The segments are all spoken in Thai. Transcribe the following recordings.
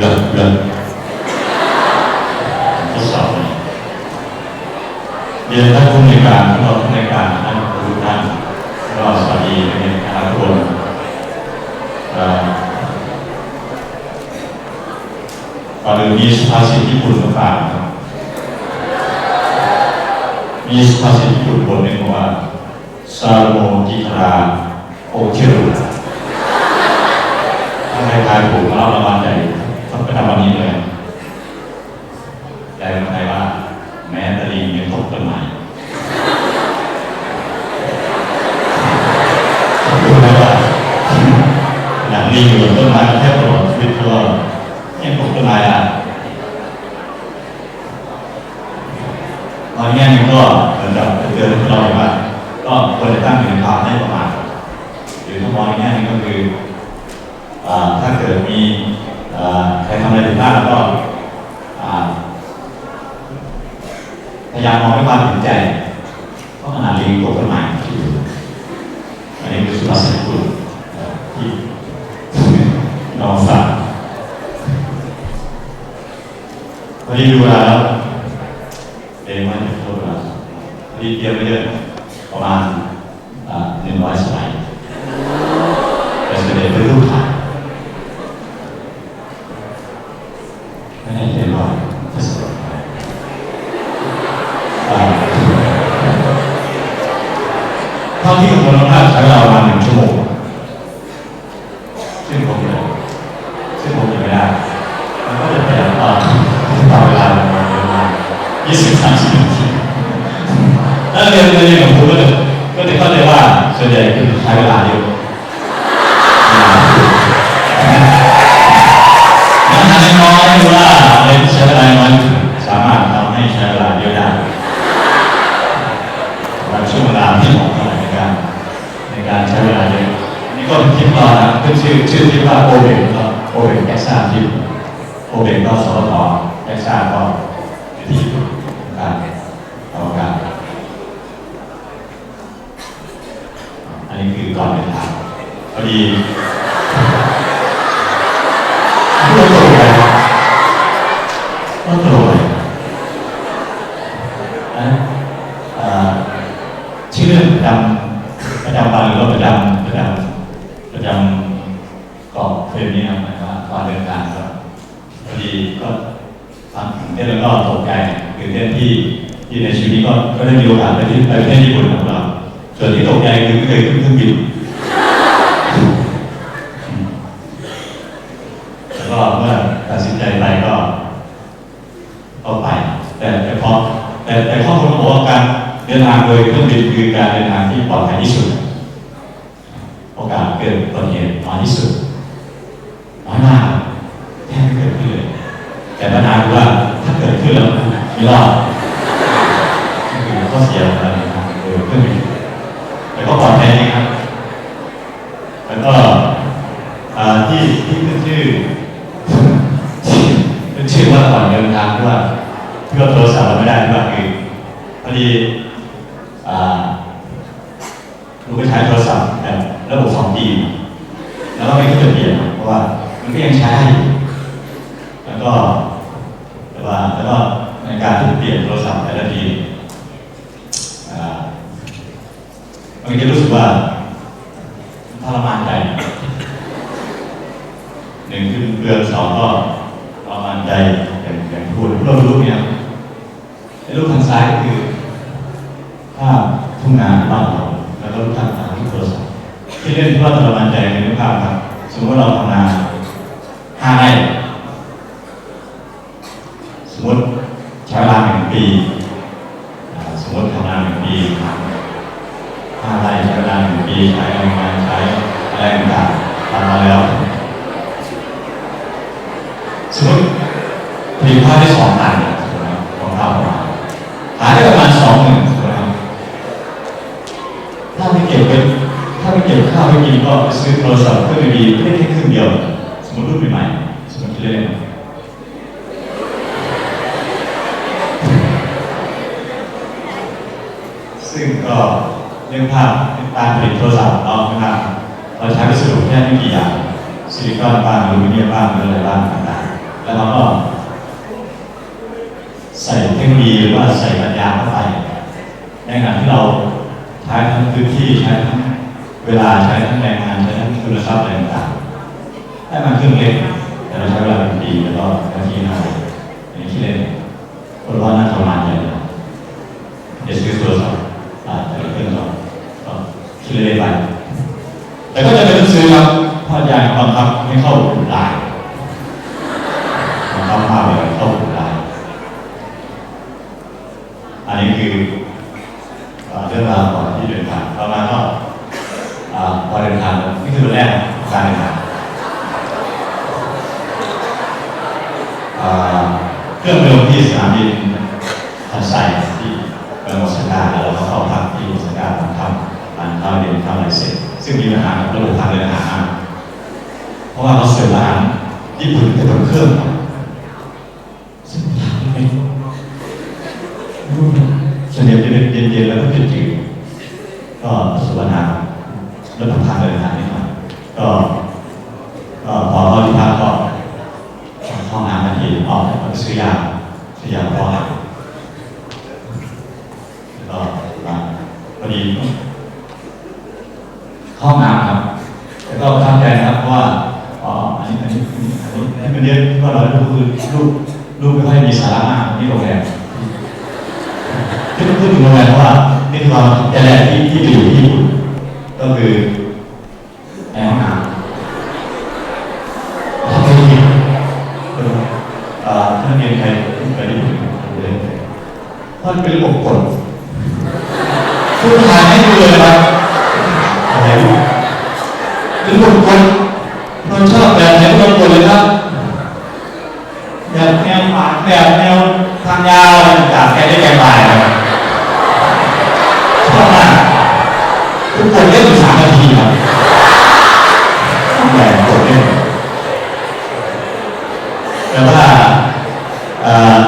เลิกเลิกทดสอบเลยเรียนท่านผู้ในวยการท่านรองผู้ในการท่านผู้ท่านก็สวัสดีนักเรียนคณะทุกคนเอ่อก่อนอื่นมีสุภาษิตญี่ปุ่นมาฝากมีสุภาษิตญี่ปุ่นบทหนึ่งบอกว่าซาโมจิคาราโอเชรุถ้าใครทายถูกก็รับรางวัล ทำวันนี้เลยใจมันใจว่า แม้ตะลิงยังตกต้นไม้ดูนะว่าหนังลิงอยู่ต้นไม้แทบตลอดชีวิตก็ยังตกต้นไม้อะตอนนี้นึงก็เหมือนกับเตือนพวกเราว่าก็ควรจะตั้งอยู่ในความได้ประมาทหรือถ้ามองในแง่หนึงก็คืออ่าถ้าเกิดมี ทำอะไรผิดพลาดแล้วก็พยายามมองด้วยความเห็นใจเพราะขนาดลิงตกต้นไม้อยู่อันนี้คือสุภาษิตคุณที่ลองฟังพอดีดูแล้วเองว่าจะโทษเราพอดีเตรียมไปเยอะประมาณหนึ่งร้อยสไลด์แต่ส่วนใหญ่เป็นรูปถ่าย น้อยหรือว่าอะไรที่ใช้เวลาน้อยสามารถทำให้ใช้เวลาเยอะได้บางช่วงเวลาที่เหมาะสมในการในการใช้เวลาเยอะอันนี้ก็เป็นคลิปเรานะขึ้นชื่อชื่อคลิปว่าโอเบกก็โอเบกแอคซ่าคลิปโอเบกก็สวทแอคซ่าก็ที่ญี่ปุ่นการอวกาศอันนี้คือก่อนเดินทางพอดีพูดตรงเลย ก็ตรงเลยนะเอ่อชื่อเรื่อประจำประจำวันหรือว่าประจำประจำประจำกรอบเฟรมนี้นะครับหมายว่าตอนเดินทางก็พอดีก็ฟังเต้นแล้วก็ตกใจตื่นเต้นที่ที่ในชีวิตนี้ก็ก็ได้มีโอกาสไปที่ไปประเทศญี่ปุ่นของเราส่วนที่ตกใจคือไม่เคยขึ้นเครื่องบินแล้วก็เมื่อตัดสินใจไปก็ ก็ไปแต่แต่พอแต่แต่ข้อมูลเขาบอกว่าการเดิน ทางโดยเครื่องบินคือการเดินทางที่ปลอดภัยที่สุด โอกาสเกิดอุบัติเหตุน้อยที่สุดน้อยมากแทบไม่เกิดขึ้นเลย แต่ปัญหาคือว่าถ้าเกิดขึ้นแล้วไม่รอดคือข้อเสียของการเดินทางโดยเครื่องบินแต่ก็ปลอดภัยนะครับ แล้วก็อ่าที่ที่ขึ้นชื่อเป็นชื่อว่าก่อนเดินทางด้วยเพื่อโทรศัพท์เราไม่ได้ด้วยคือพอดี กก็ใช้โทรศัพท์แบบระบบ 2G แล้วก็ไม่คิดจะเปลี่ยนเพราะว่ามันก็ยังใช้ได้อยู่แล้วก็แต่ว่าแล้วก็ในการที่เปลี่ยนโทรศัพท์แต่ละทีมันก็จะรู้สึกว่าทรมานใจหนึ่งคือเรื่องสองก็ปรมาณใจอย่างอย่างพูดเรารู้เนี่ยรูปทางซ้ายก็คือภาพทุ่งนาบ้านเรา ที่เล่นที่ว่าทรมานใจในรูปภาพครับ สมมติเราทำนาห้าไร่สมมติใช้เวลาหนึ่งปีสมมติทำนาหนึ่งปีห้าไร่ใช้เวลาหนึ่งปีใช้แรงงานใช้อะไรต่างทำมาแล้วสมมติผลิตภาพได้สองตันของเราออกมาหาได้ประมาณสองหมื่นถ้าไม่เก็บเป็น เก็บข้าวไม่กินก็ซื้อโทรศัพท์เครื่องดีได้แค่ครึ่งเดียว สมมติรุ่นใหม่ๆสมมติเล่นซึ่งก็เรื่องภาพการผลิตโทรศัพท์เรานะครับเราใช้วัสดุแค่ไม่กี่อย่างซิลิคอนบ้างอลูมิเนียมบ้างออะไรบ้างต่างๆแล้วเราก็ใส่เทคโนโลยีหรือว่าใส่ปัญญาเข้าไปในขณะที่เราใช้ทั้งพื้นที่ใช้ทั้ง เวลาใช้ทั้งแรงงานใช้ทั้งทุนทรัพย์อะไรต่างๆได้มาเครื่องเล่นแต่เราใช้เวลาเป็นปีแล้วก็นาทีหน้าอย่างที่เล่นคนว่าน่าทรมานเลยเดี๋ยวซื้อโทรศัพท์อ่าแต่ละเครื่องเราก็คิดเล่นไปแต่ก็จะเป็นซื้อครับพอใหญ่บังคับให้เข้ากลุ่มไลน์บังคับพาไปเข้ากลุ่มไลน์อันนี้คือเรื่องราวก่อนที่เดินทางต่อมาก็อ่า อเดินทางนี่คือวันแรกของการเดินทางเครื่องบินที่สนามบินทันไซที่เมืองโอซาก้าแล้วเราเข้าพักที่โอซาก้าทำทำทานข้าวเย็นข้าวอะไรเสร็จ ซึ่งมีปัญหากับระบบทางเดินอาหารเพราะว่าเราเสิร์ฟอาหารญี่ปุ่นเป็นบนเครื่องไม่ ส่วนใหญ่จะเป็นเย็นๆแล้วก็จืดๆก็สุวรรณแล้วทำทางเดินทางนิดหน่อยก็ก็พอเข้าที่พักก็ห้องน้ำทันทีออกแล้วก็ซื้อยาซื้อยาพอหักแล้วก็มาพ อดีเข้าห้องน้ำครับแล้วก็ประทับใจนะครับเพราะว่าอ๋ออันนี้อันนี้อันนี้อันนี้เป็นเรื่องที่ว่าเราดูคือลูกลูกไม่ค่อยมีสาระมากนี่โรงแรมที่พูดถึงโรงแรมเพราะว่านี่คือความแต่แรกที่ที่ไปอยู่ที่ญี่ปุ่นก็คือในห้องน้ำถ้าไม่มีเอ่อถ้าเรียนใครไปญี่ปุ่นเลยเพราะมันเป็นระบบกด ผู้ชายให้ดูเลยครับอะไรเป็นระบบกดเราชอบแบบไหนก็กดเลยครับแบบแนวฝานแบบแนวทางยาวอะไรต่ากแกได้แกบ่ายนะครับชอบมากทุกคนเล่นอยู่สามนาทีครับต้องแบ่งกดเล่นแต่ว่าเอ่อ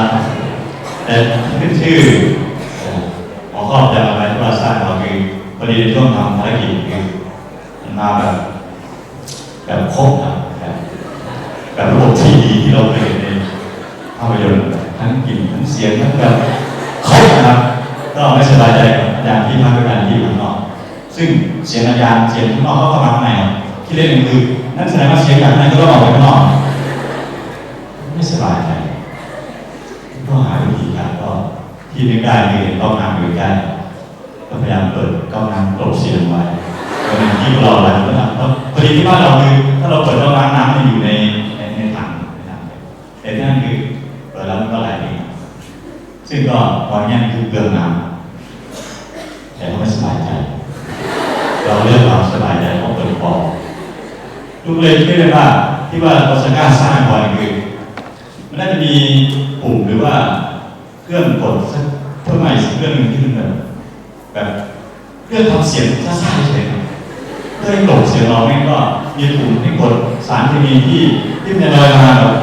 แต่ขึ้นชื่อเอ่อหมอครอบจะมาไว้ที่ว่าสร้างเราคือพอดีในช่วงทำภารกิจคือมันมาแบบแบบครบอะแบบแบบระบบที่ดีที่เราเคยเห็นใน ภาพยนตร์ทั้งกลิ่นทั้งเสียงทั้งแบบครบนะครับ ก็ไม่สบายใจกับอาจารย์ที่พักด้วยกันที่ข้างนอก ซึ่งเสียงอาจารย์เสียงข้างนอกก็เข้ามาข้างในครับที่เล่นก็คือนั่นแสดงว่าเสียงจากข้างในก็ต้องออกไปข้างนอก ไม่สบายใจก็หาวิธีการก็ ที่นึกได้คือเห็นกล้องน้ำอยู่ใกล้ก็พยายามเปิดกล้องน้ำกลบเสียงไว้ก็เป็นที่เราหลายคนทำเพราะพอดีที่บ้านเราคือถ้าเราเปิดกล้องน้ำน้ำมันอยู่ในในในถังในถังแต่ที่นั่นคือเปิดแล้วมันก็ไหลเองซึ่งก็ตอนนี้คือเปลืองน้ำแต่ก็ไม่สบายใจ เราเลือกความสบายใจเพราะเปิดปอดทุกเลยคิดเลยว่าที่ว่าโอซาก้าสร้างบอลคือมันน่าจะมีปุ่มหรือว่า เครื่องกดสักเท่าไหร่สักเครื่องหนึ่งที่มันแบบแบบเครื่องทำเสียงซ่าๆเฉยๆเพื่อให้กลบเสียงเราแม่งก็มีปุ่มให้กดสารเคมีที่ที่มันลอยมาแบบ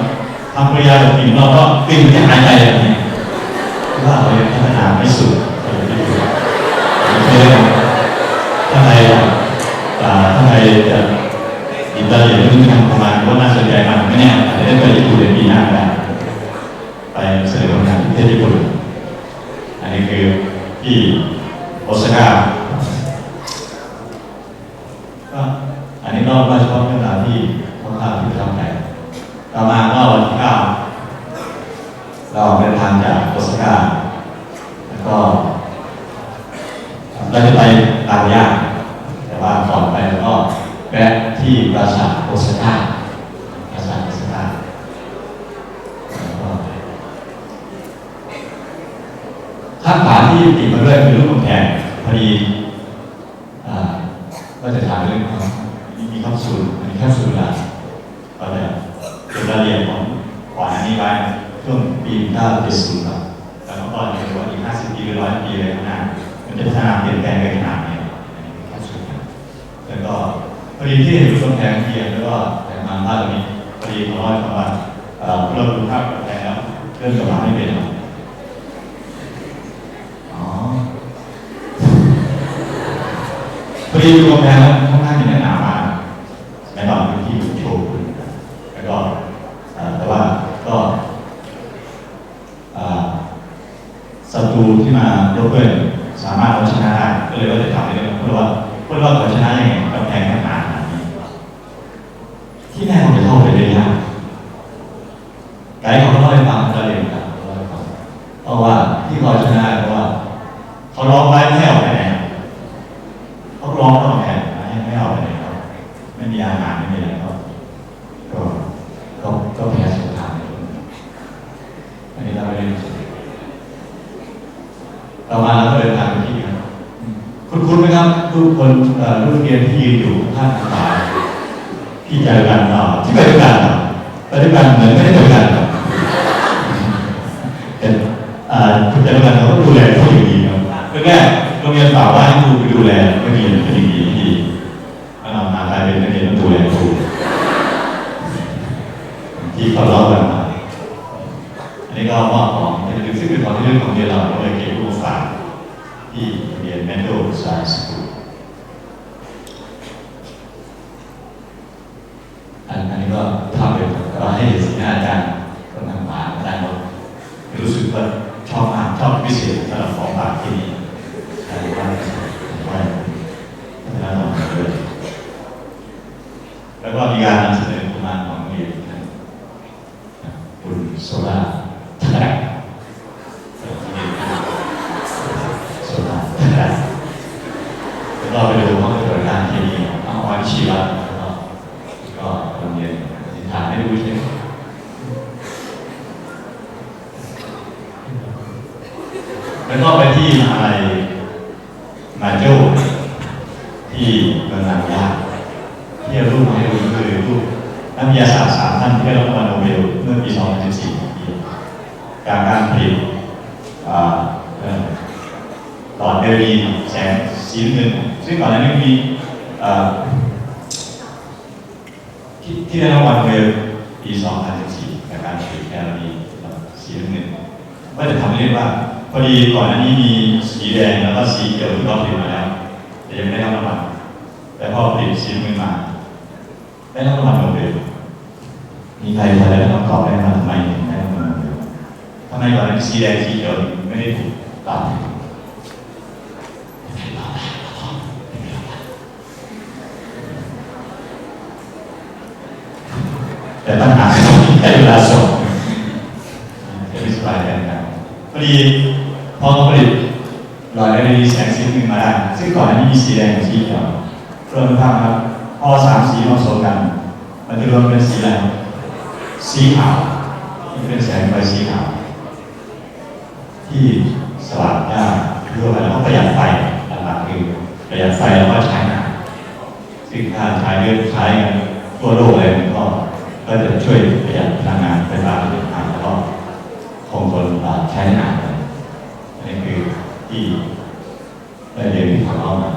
ทำปริยาแบบกลิ่นเราก็กลิ่นจะหายไปแบบนี้ว่าเรายังพัฒนาไม่สุดเรายังไม่อถ้าใครถ้าใครจะอินเตอร์เน็ตที่ทำประมาณว่าน่าสนใจมากไม่แน่อาจจะได้ไปญี่ปุ่นในปีหน้าได้ไปเสนอ ประเทศญี่ปุ่น อันนี้คือที่โอซาก้าก็อันนี้ก็ว่าเฉพาะเรื่องราวที่ค่อนข้างที่ประทับใจต่อมาก็วันที่เก้าเราเดินทางจากโอซาก้าแล้วก็เราจะไปลาย่าแต่ว่าก่อนไปเราก็แวะที่ปราสาทโอซาก้าปราสาทโอซาก้าแล้วก็ข้างขวา ที่ติดมาด้วยคือรูปกำแพงพอดีก็จะถามเรื่องของมีข้อสูตรอันนี้ข้อสูตรละก็จะเป็นรายละเอียดของก่อนอันนี้ไว้ช่วงปี1970ครับแล้วก็เห็นว่าอีก50ปีหรือ100ปีเลยข้างหน้ามันจะพัฒนาเปลี่ยนแปลงไปขนาดไหนข้อสุดครับแล้วก็พอดีที่เห็นรูปกำแพงเทียนแล้วก็แต่งมาภาพตรงนี้พอดีเขาเล่าให้ฟังว่าเอ่อเราดูภาพแพงแล้วเรื่องกำลังไม่เป็นหรอก ที่ดูกำแพงแล้วข้างล่างมีหน้าหนาวมากแน่นอนเป็นที่โชว์แล้วก็แต่ว่าก็ศัตรูที่มารบกวนสามารถเอาชนะได้ก็เลยว่าจะทำในเรื่องเพราว่าเพราะว่าเอาชนะยังไง เอ่อลูกเรียนที่ยืนอยู่ข้างขวาที่เจกันเนาที่ไปด้วยกันเนาะไปด้วยกันเหมือนไม่ได้เจอกันเนาะเป็นอ่าคุณเจกันเขาก็ดูแลเขาอย่างดีเนาะแรกๆโรงเรียนฝากว่าให้ครูไปดูแลนักเรียนเป็นอย่างดีที่เอามากลายเป็นนักเรียนต้องดูแลครูที่เขาเล่ากันมาอันนี้ก็มอบของเป็นซึ่งเป็นของที่เรื่องของเรียนเราก็เลยเก็บรูปฝากที่เรียน Mental Science School อันอันนี้ก็ทำเป็นก็ให้สีหน้าอาจารย์ก็นั่งมาอาจารย์ก็รู้สึ ก็ชอบอ่านชอบพิเศษสำหรับของฝากที่นี่อาจารย์ว่าว่าพัฒนาต่อไปด้วยแล้วก็มีการนำเสนอประมาณของเรียนนะครับ คุณโซลาแทรกโซลาแทรกแล้วก็ไปดูห้องปฏิบัติการเคมีห้องวิชีวะแล้วก็ก็โรงเรียนสินค้าให้ดูเช่นแล้วก็ไปที่มหาลัยมาโจ้ที่เมืองนางยาที่เอารูปมาให้ดูคือรูป นักวิทยาศาสตร์สามท่านที่ได้รับรางวัลโนเบลเมื่อปี 2014ปีการการผลิตอ่าเอ่อหลอดเดรีนแสงสีน้ำ เงินซึ่งก่อนหน้านี้มีที่ที่ได้รางวัลโนเบลปี2014จากการผลิตแคลอรี่สีน้ำเงินว่าจะทำเรียกว่าพอดีก่อนหน้านี้มีสีแดงแล้วก็สีเขียวที่เราผลิตมาแล้วแต่ยังไม่ได้รับรางวัลแต่พอผลิตสีน้ำเงินมาได้รับรางวัลโนเบลมีใครพอจะได้คำตอบได้ไหมทำไมถึงได้รางวัลโนเบลทำไมก่อนหน้านี้สีแดงสีเขียวไม่ได้ถูกตา แต่ปัญหาคือให้เวลาส่งจะไม่สบายใจกันพอดีพอเขาผลิตหลอดได้แสงสีหนึ่งมาได้ซึ่งก่อนนี้มีสีแดงกับสีเขียวเริ่มภาพครับพอสามสีมาผสมกัน มันจะรวมเป็นสีอะไรสีขาวที่เป็นแสงไฟสีขาวที่สว่างยากเพื่อแล้วก็ประหยัดไฟหลักๆคือประหยัดไฟแล้วก็ใช้งานซึ่งถ้าใช้เยอะใช้กันทั่วโลกเลยก็ ก็จะช่วยประหยัดพลังงานไฟฟ้าที่เป็นทางแล้วก็คงทนอ่าใช้งานกันอันนี้คือที่ได้เรียนที่เขาเล่ามา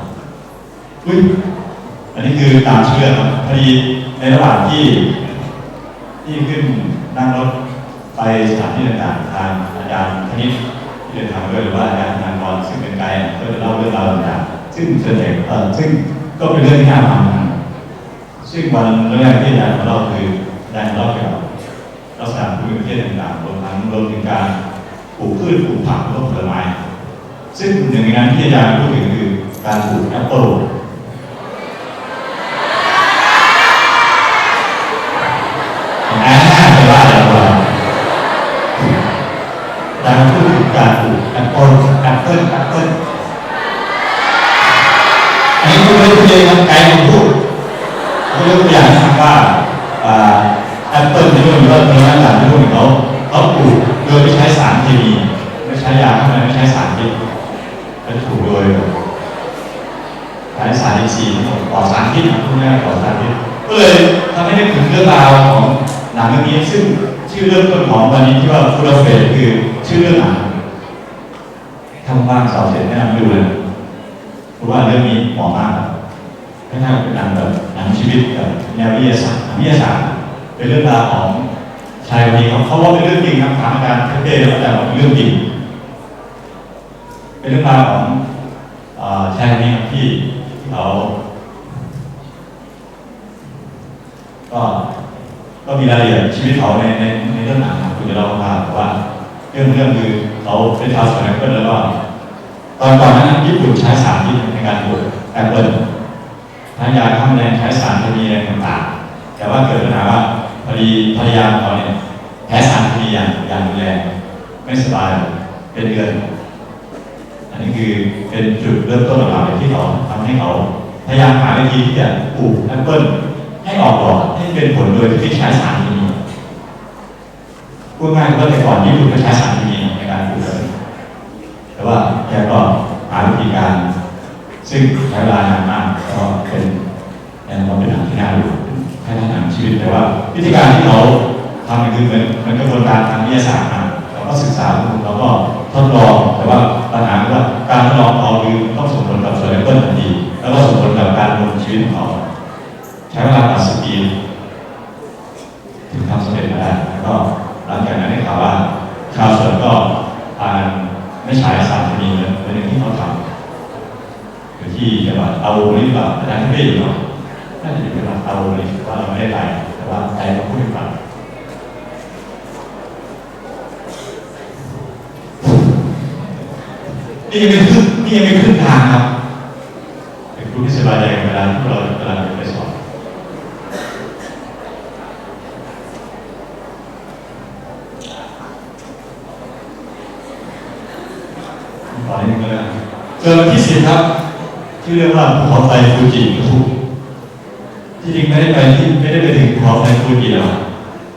อุ้ยอันนี้คือตามเชื่อครับพอดีในระหว่างที่ที่ขึ้นนั่งรถไปสถานที่ต่างๆทางอาจารย์คณิตที่เดินทางมาด้วยหรือว่าอาจารย์ธนากรซึ่งเป็นไกด์ก็จะเล่าเรื่องราวต่างๆซึ่งส่วนใหญ่เออซึ่งก็เป็นเรื่องที่น่าฟังนะซึ่งวันแรกที่อาจารย์มาเล่าคือ อาจารย์เล่าเกี่ยวกับลักษณะภูมิประเทศต่างๆรวมทั้งรวมถึงการปลูกพืชปลูกผักแล้วก็ผลไม้ ซึ่งหนึ่งในนั้นที่อาจารย์พูดถึงคือการปลูกแอปเปิลอ่าไปว่าแล้วว่าดังพูดถึงการปลูกแอปเปิลแอปเปิลแอปเปิลอันนี้คุณไม่ได้พูดเองครับไกด์ผมพูดผมยกตัวอย่างนะครับว่า แอปเปิลที่มันมีว่ามีมาตรฐานที่พวกเขาเขาปลูกโดยไม่ใช้สารเคมีไม่ใช้ยาเข้าไปไม่ใช้สารพิษก็จะปลูกโดยใช้สารอินทรีย์ปลอดสารพิษพูดง่ายๆปลอดสารพิษก็เลยทำให้นึกถึงเรื่องราวของหนังเรื่องนี้ซึ่งชื่อเรื่องต้นของวันนี้ที่ว่าฟูลเฟสคือชื่อเรื่องหนังทำบ้างสอบเสร็จแนะนำดูเลยเพราะว่าเรื่องนี้เหมาะมากไม่น่าเป็นหนังแบบหนังชีวิตแบบแนววิทยาศาสตร์วิทยาศาสตร์ เป็นเรื่องราวของชายคนนี้เขาเขาว่าเป็นเรื่องจริงครับถามอาจารย์เท่ๆแล้วอาจารย์บอกเป็นเรื่องจริง เป็นเรื่องราวของอชายคนนี้ครับที่เขาก็ก็มีรายละเอียดชีวิตเขาในในในเรื่องหนังนะคุณจะเล่าภาพว่า เรื่องเรื่องคือเขาเป็นชาวสวนแอปเปิลแล้วก็ตอนก่อนนั้นญี่ปุ่นใช้สารพิษในการปลูกแอปเปิลทั้งยาฆ่ามแมลงใช้สารเคมีอะไรต่างๆ แต่ว่าเกิดปัญหาว่า พอดีภรรยาของเขาเนี่ยแพ้สารเคมีอย่างอย่างรุนแรงไม่สบายเป็นเดือนอันนี้คือเป็นจุดเริ่มต้นของเราที่เขาทำให้เขาพยายามหาวิธีที่จะปลูกแอปเปิลให้ออกดอกให้เป็นผลโดยที่ไม่ใช้สารเคมีพูดง่ายๆว่าแต่ก่อนญี่ปุ่นก็ใช้สารเคมีในการปลูกแต่ว่าแกก็หาวิธีการ ซึ่งใช้เวลานานมากก็เป็นแนวความเป็นหนังที่น่าดู ให้ท่านหนังชีวิตแต่ว่า วิธีการที่เขาทำมันคือเหมือนเหมันกระบวนการทางวิทยาศาสตร์มาเราก็ศึกษาเราก็ทดลองแต่ว่าปัญหาคือว่าการทดลองของเราคือต้องส่งผลกับส่วนแอปเปิลทันทีแล้วก็ส่งผลกับการดำเนินชีวิตของเขาใช้เวลาตัดสิบปีถึงทำสำเร็จมาได้แล้วก็หลังจากนั้นได้ข่าวว่าชาวสวนก็พานไม่ใช้สารเคมีเหมือนเหมือนอย่างที่เขาทำอยู่ที่จังหวัดเอาหรือเปล่าอาจารย์ไม่ได้อยู่เนาะ น่าจะอยู่จังหวัดเอาเลยว่าเราไม่ได้ไปแต่ว่าใจเราพูดให้ฟังนี่ยังไม่ขึ้นนี่ยังไม่ขึ้นทางครับเป็นครูที่สบายใจกับเวลาที่เรากำลังไปสอนขอนิดนึงก็ได้เจอที่สิบครับ ที่เรียกว่าภูเขาไฟฟูจิทุก ที่จริงไม่ได้ไปที่ไม่ได้ไปถึงภูเขาไฟฟูจิหรอก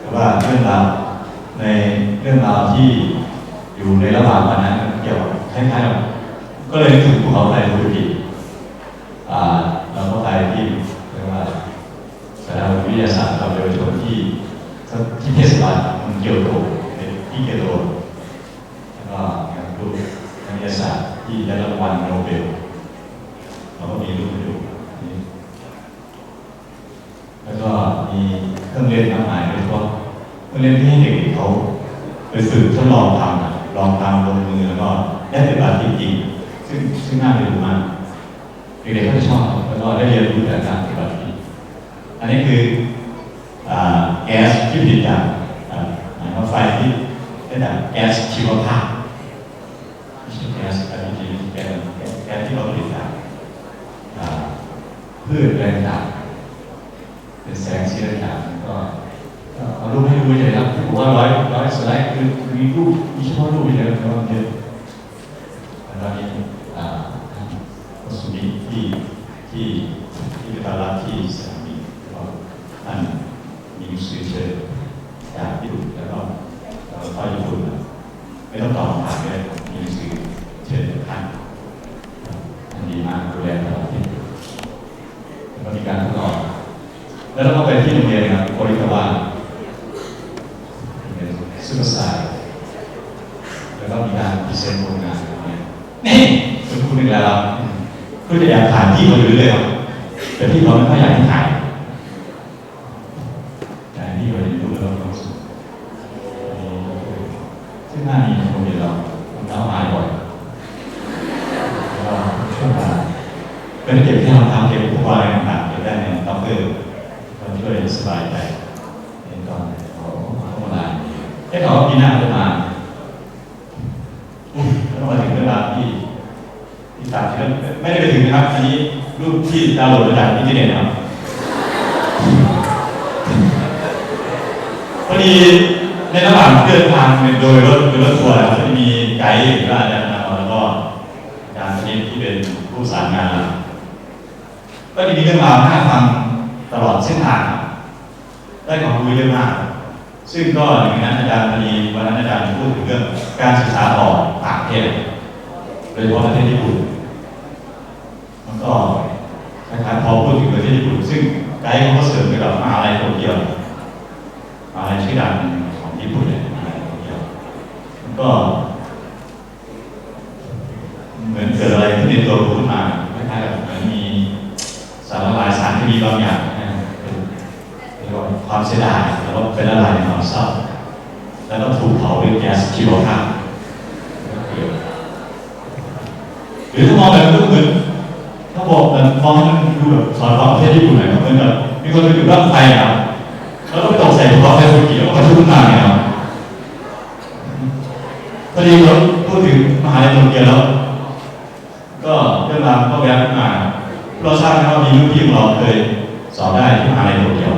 แต่ว่าเรื่องราวในเรื่องราวที่อยู่ในระหว่างวันนั้นเกี่ยวกับคล้ายๆกับก็เลยนึกถึงภูเขาไฟฟูจิอ่าเราก็ไปที่เรียกว่าสถาบันวิทยาศาสตร์กับเยาวชนที่ที่เทศบาลมืองเกียวโตที่เกียวโตแล้วก็งานรูปทางวิทยาศาสตร์ที่ได้รางวัลโนเบล เราก็มีรูปให้ดูนี่แล้วก็ มีเครื่องเล่นมากมายโดยเฉพาะเครื่องเล่นที่ให้เด็กเขาไปฝึกทดลองทำอะลองทำลงมือแล้วก็ได้ปฏิบัติจริงๆซึ่งซึ่งน่าเรียนรู้มากเด็กๆก็จะชอบแล้วก็ได้เรียนรู้จากการปฏิบัติจริงอันนี้คือแก๊สที่ผลิตจากหมายว่าไฟที่ได้จากแก๊สชีวภาพไม่ใช่แก๊สอะไรจริงๆแก๊สแก๊สที่เราผลิตจากพืชอะไรต่าง เป็นแสงสีต่างก็เอารูปให้ดูเฉยครับผมว่าร้อยร้อยสไลด์คือมีรูปมีเฉพาะรูปเยๆแต่ว่ามันเยอะแล้วก็มีอ่าท่าสุนิที่ที่ที่ติรับที่สามบินแล้วก็ท่านมีสื่อเชิญจากญี่ปุ่นแล้วก็เราเข้าญี่ปุ่นไม่ต้องตอบถามเลยมีหนังสือเชิญจากท่าน อันดีมากดูแลตลอดที่แล้วก็มีการทดลองแล้วเราก็ไป ที่โรงเรียนนะครับโอริคาวะเป็นซูเปอร์สตาร์แล้วก็มีการพรีเซนต์ผลงานเนี่ยนี่คุณคุณนึกแล้วคุณจะอยากถ่ายที่คนอื่นเลยครับแต่ที่เขาไม่ค่อยอยากให้ถ่ายแต่ที่เราเรียนรู้แล้วเราสึกซึ่งหน้านี้โรงเรียนเราเราหายบ่อยก็ช่วยกันเป็นเก็บที่เราทำเก็บอุปกรณ์อะไรต่าง ช่วยสบายใจเห็นก่อนเขาเขามาลายได้ข่าวว่าปีหน้าจะมาอุ้ยแล้วมาถึงเวลาที่ที่ตามที่ไม่ได้ไปถึงนะครับ อันนี้รูปที่ดาวน์โหลดมาจากอินเทอร์เน็ตนะครับพอดีในระหว่างเดินทางโดยรถโดยรถทัวร์จะมีไกด์หรือว่าอาจารย์นำแล้วก็อาจารย์ที่เป็นผู้สานงาน ก็มีเรื่องราวให้ฟัง ตลอดเส้นทาง ได้ความรู้เยอะมาก ซึ่งก็หนึ่งในนั้นอาจารย์พอดีวันนั้นอาจารย์พูดถึงเรื่องการศึกษาต่อต่างประเทศโดยเฉพาะประเทศญี่ปุ่นมันก็คล้ายๆพอพูดถึงประเทศญี่ปุ่นซึ่งไกด์เขาก็เสริมไปกับมหาอะไรโตเกียวมหาอะไรชื่อดังของญี่ปุ่นเลยมหาลัยโตเกียวมันก็ เหมือนเกิดอะไรขึ้นในตัวผม สียดายแล้วก็เป็นละลายในความเศร้า แล้วก็ถูกเผาด้วยแก๊สชีวภาพหรือถ้ามองแบบก็เหมือนถ้าบอกแบบมองให้มันดูแบบสอนความประเทศญี่ปุ่นหน่อยเหมือนแบบมีคนไปอยู่ร่างไฟอะแล้วก็ไปตกใส่ภูเขาไฟฟูจิแล้วก็กระทุ้งขึ้นมาเนี่ยพอดีเราพูดถึงมหาลัยโตเกียวแล้ว ก็เรื่องราวก็แวบมาเราทราบไหมว่ามีรุ่นพี่ของเราเคยสอบได้ที่มหาลัยโตเกียว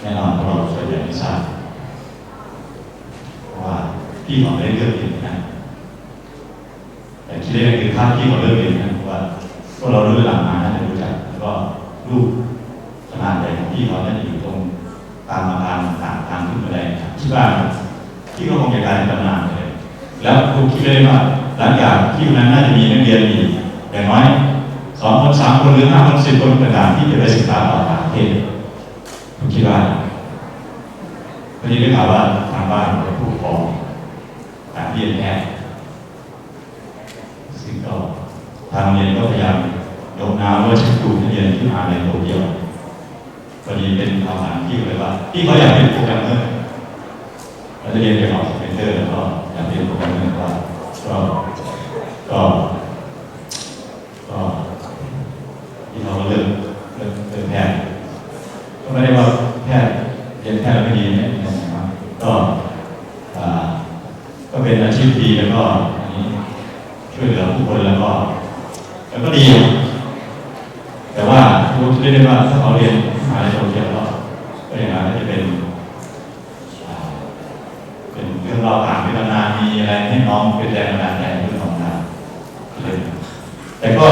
แน่นอนพวกเราส่วนใหญ่ไม่ทราบเพราะ พี่ขอได้เลือกเองนะแต่คิดได้คือภาพพี่ขอเลือกเองนะเพราะว่าพวกเรารู้หลังมาน่าจะรู้จักแล้วก็รูปขนาดใหญ่ของพี่เขาน่าจะอยู่ตรงตามอาคารต่างทางขึ้นบันไดที่บ้านพี่ก็คงจะกลายเป็นตำนานเลย แล้วครูคิดได้ว่าหลังจากที่วันนั้นน่าจะมีนักเรียนมีอย่างน้อยสองคนสามคนหรือห้าคนสิบคนต่างๆที่จะไปศึกษาต่อต่างประเทศผมคิดว่าพอดีได้ข่าวว่าทางบ้านเป็นผู้ปกครอง การเรียนแทย์ซึ่งก็ทางเรียนก็พยายามยกน้ำว่าชักจูงนักเรียนที่มาในโตเกียวพอดีเป็นความฝันที่เลยว่าที่เขาอยากเป็นโปรแกรมเมอร์เราจะเรียนเกี่ยวกับคอมพิวเตอร์แล้วก็อยากเรียนโปรแกรมเมอร์ว่าก็ก็ก็ที่เราเลือกเลือกเลือกแทย์ก็ไม่ได้ว่าแพทย์เรียนแพทย์แล้วไม่ดีเนี่ยนะครับก็อ่าก็เป็นอาชีพดีแล้วก็อันนี้ช่วยเหลือผู้คนแล้วก็แล้วก็ดี แต่ว่าที่ผมคิดได้ว่าถ้าเขาเรียนมหาลัยโตเกียวก็ก็อย่างนั้นก็จะเป็น เรื่องราวต่างที่นานมีอะไรให้น้องเป็นแรงบันดาลใจเรื่องของงานแต่ก็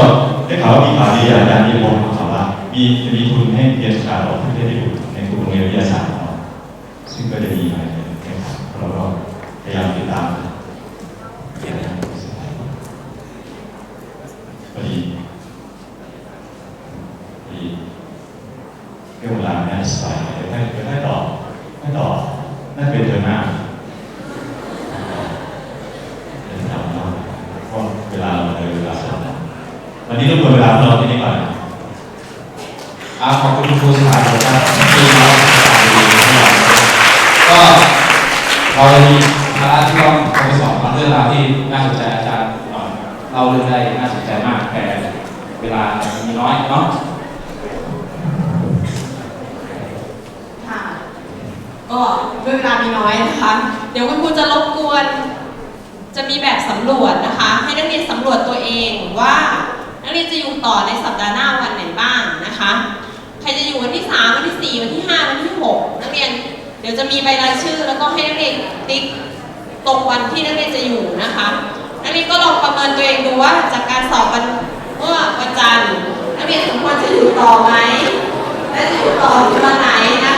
ได้ข่าวว่ามีข่าวดีอาจารย์ที่บอกข่าวว่ามีจะมีทุนให้เรียนศึกษาต่องประเทศญี่ปุ่นในกลุ่มงเรียนวิทยาศาสตร์ของเราซึ่งก็จะมีอะไรนะครับเราก็พยายามติดตามเรียนนะครับพอดีพอดีเรื่องเวลาเนี่ยสบายเดี๋ยวให้เดี๋ยวให้ต่อให้ต่อน่าจะเป็นเทอมหน้า เดินทางมาเพราะเวลาเราเลยเวลาสอบวัน นี้ต้องควรเวลาเราที่นี่ก่อนอ่าขอบคุณครูสถานนะครับที่เราก็เรามีภาระที่ต้องไปสอนเรื่องราวที่น่าสนใจอาจารย์เอ่อเล่าเรื่องได้น่าสนใจมากแต่เวลามีน้อยเนาะค่ะก็ด้วยเวลามีน้อยนะคะ เดี๋ยวคุณครูจะรบกวนจะมีแบบสำรวจนะคะ ให้นักเรียนสำรวจตัวเองว่า นักเรียนจะอยู่ต่อในสัปดาห์หน้าวันไหนบ้างนะคะ ใครจะอยู่วันที่ 3 วันที่ 4 วันที่ 5 วันที่ 6 นักเรียนเดี๋ยวจะมีใบรายชื่อ แล้วก็ให้นักเรียนติ๊กตรงวันที่นักเรียนจะอยู่นะคะนักเรียนก็ลองประเมินตัวเองดูว่าจากการสอบวันเมื่อวันจันทร์นักเรียนสมควรจะอยู่ต่อไหมและจะอยู่ต่อวันไหนนะ